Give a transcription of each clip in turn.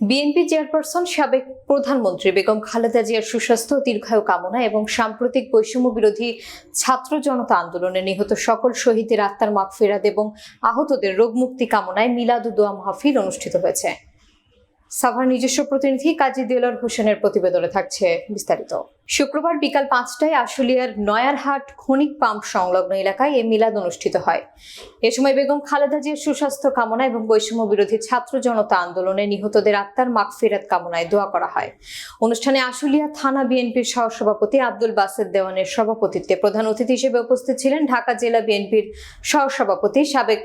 BNP chairperson সাবেক প্রধানমন্ত্রী বেগম খালেদা জিয়ার সুস্বাস্থ্য দীর্ঘায়ু কামনা এবং সাম্প্রতিক বৈষম্য বিরোধী ছাত্র জনতা আন্দোলনে নিহত সকল শহীদের আত্মার মাগফিরাত এবং আহতদের রোগমুক্তি কামনায় মিলাদু দোয়া মাহফিল অনুষ্ঠিত হয়েছে। সাভার নিজস্ব প্রতিনিধি কাজী দেলার হোসেনের প্রতিবেদনে থাকছে বিস্তারিত। শুক্রবার বিকাল পাঁচটায় আশুলিয়ার নয়ারহাট খনিক পাম্প সংলগ্ন এলাকায় এই মিলাদ অনুষ্ঠিত হয়। এ সময় বেগম খালেদা জিয়ার সুস্বাস্থ্য কামনা এবং বৈষম্য বিরোধী ছাত্র জনতা আন্দোলনে নিহতদের আত্মার মাগফিরাত কামনায় দোয়া করা হয়। অনুষ্ঠানে আশুলিয়া থানা বিএনপির সহসভাপতি আব্দুল বাসেদ দেওয়ানের সভাপতিত্বে প্রধান অতিথি হিসেবে উপস্থিত ছিলেন ঢাকা জেলা বিএনপির সহসভাপতি সাবেক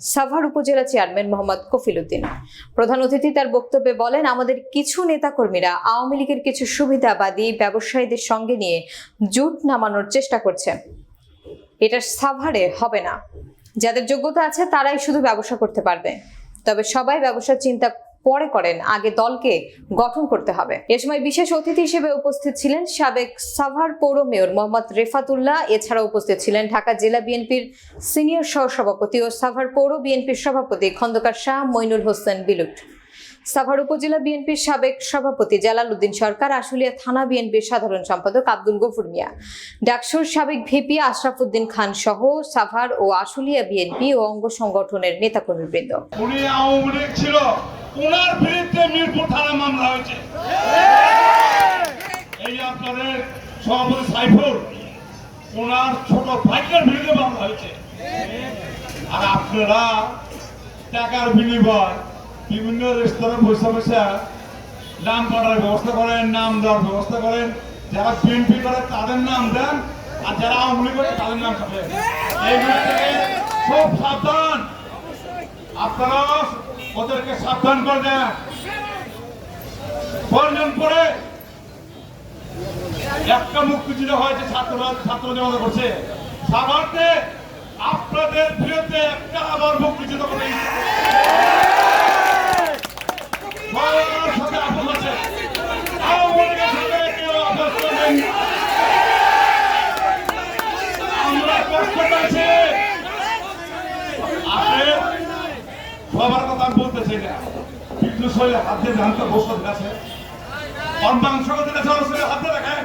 সাভার উপজেলা চেয়ারম্যান মোহাম্মদ কফিল উদ্দিন প্রধান অতিথি তার বক্তব্যে বলেন, আমাদের কিছু নেতাকর্মীরা আওয়ামী লীগের কিছু সুবিধাবাদী ব্যবসায়ীদের সঙ্গে নিয়ে জুট নামানোর চেষ্টা করছে। এটা সাভারে হবে না। যাদের যোগ্যতা আছে তারাই শুধু ব্যবসা করতে পারবে। তবে সবাই ব্যবসার চিন্তা পরে করেন, আগে দলকে গঠন করতে হবে। এ সময় বিশেষ অতিথি হিসেবে উপস্থিত ছিলেন সাবেক সাভার পৌর মেয়র মোহাম্মদ রেফাতুল্লাহ। এছাড়া উপস্থিত ছিলেন ঢাকা জেলা বিএনপির সিনিয়র সহসভাপতি ও সাভার পৌর বিএনপির সভাপতি খন্দকার শাহ মইনুল হোসেন বিলুট। সাভার উপজেলা বিএনপির সাবেক সভাপতি জালাল উদ্দিন সরকার, আশুলিয়া থানা বিএনপির সাধারণ সম্পাদক আব্দুল গফুর মিয়া। ডাকসুর সাবেক ভিপি আশরাফ উদ্দিন খান সহ সাভার ও আশুলিয়া বিএনপি ও অঙ্গ সংগঠনের নেতাকর্মীবৃন্দ। ওনার বিরুদ্ধে মিরপুর থানা মামলা হয়েছে। এই আপনাদের সভাপতি সাইফুল ওনার ছোট ভাইকের বিরুদ্ধে মামলা হয়েছে। আর আপনারা টাকার বিনিময় বিভিন্ন রেস্তোরাঁ বসে বসে নাম করার ব্যবস্থা করেন নাম দেওয়ার ব্যবস্থা করেন। যারা বিএনপি করে তাদের নাম দেন আর যারা আওয়ামী লীগ করে তাদের নাম থাকেন থেকে খুব সাবধান। আপনারা ওদেরকে সাবধান করে দেন। প্রয়োজন পরে একটা মুক্তিযুদ্ধ হয়েছে ছাত্ররা ছাত্র জনতা করছে সাভারতে আপনাদের বিরুদ্ধে একটা আবার মুক্তিযুদ্ধ করে সাথে করবেন আমরা কষ্ট পাচ্ছি সবার কথা আমি বলতেছি না। বিদ্যুৎ শরীরে হাত দিয়ে জানতে বসত গেছে। অর্ধাংশ হাত রাখেন